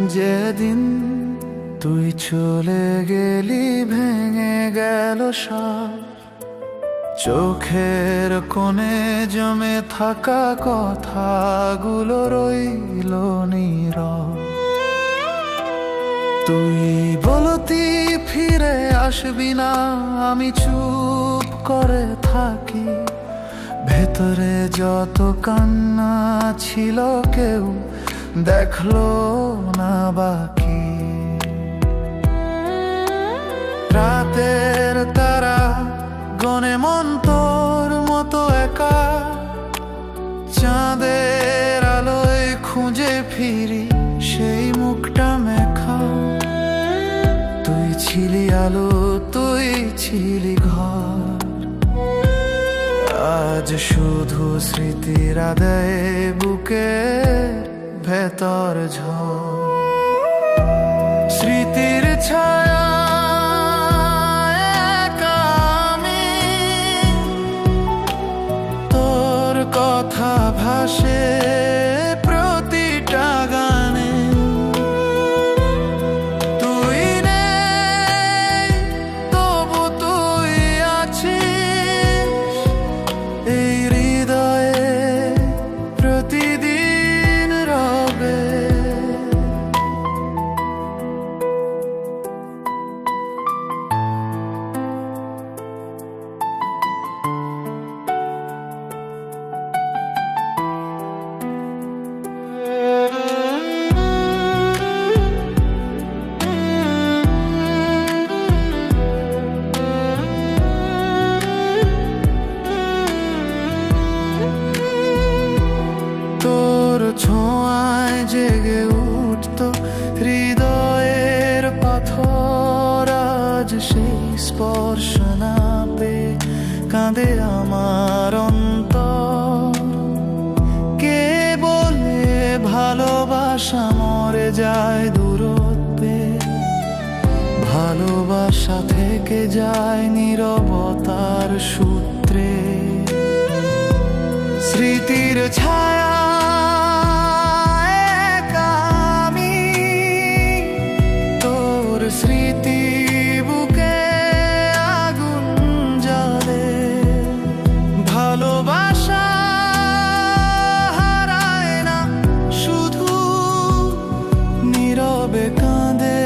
যেদিন তুই চলে গেলি, ভেঙে গেল সব। চোখের কোণে জমে থাকা কথাগুলো রইল নীরব। তুই বলতি, ফিরে আসবি না, আমি চুপ করে থাকি। ভেতরে যত কান্না ছিল কেউ দেখল না বাকি। রাতের তারা গনে মন তোর মতো একা। চাঁদের আলোয় খুঁজে ফিরি সেই মুখটা মেখা। তুই ছিলি আলো, তুই ছিলি ঘর। আজ শুধু স্মৃতির আদায় বুকের ভেতর ঝ স্মৃতির ছায়া ভালোবাসা মরে যায় দূরত্বে ভালোবাসা থেকে যায় নিরবতার সূত্রে। স্মৃতির ছায়া তবে কাঁদে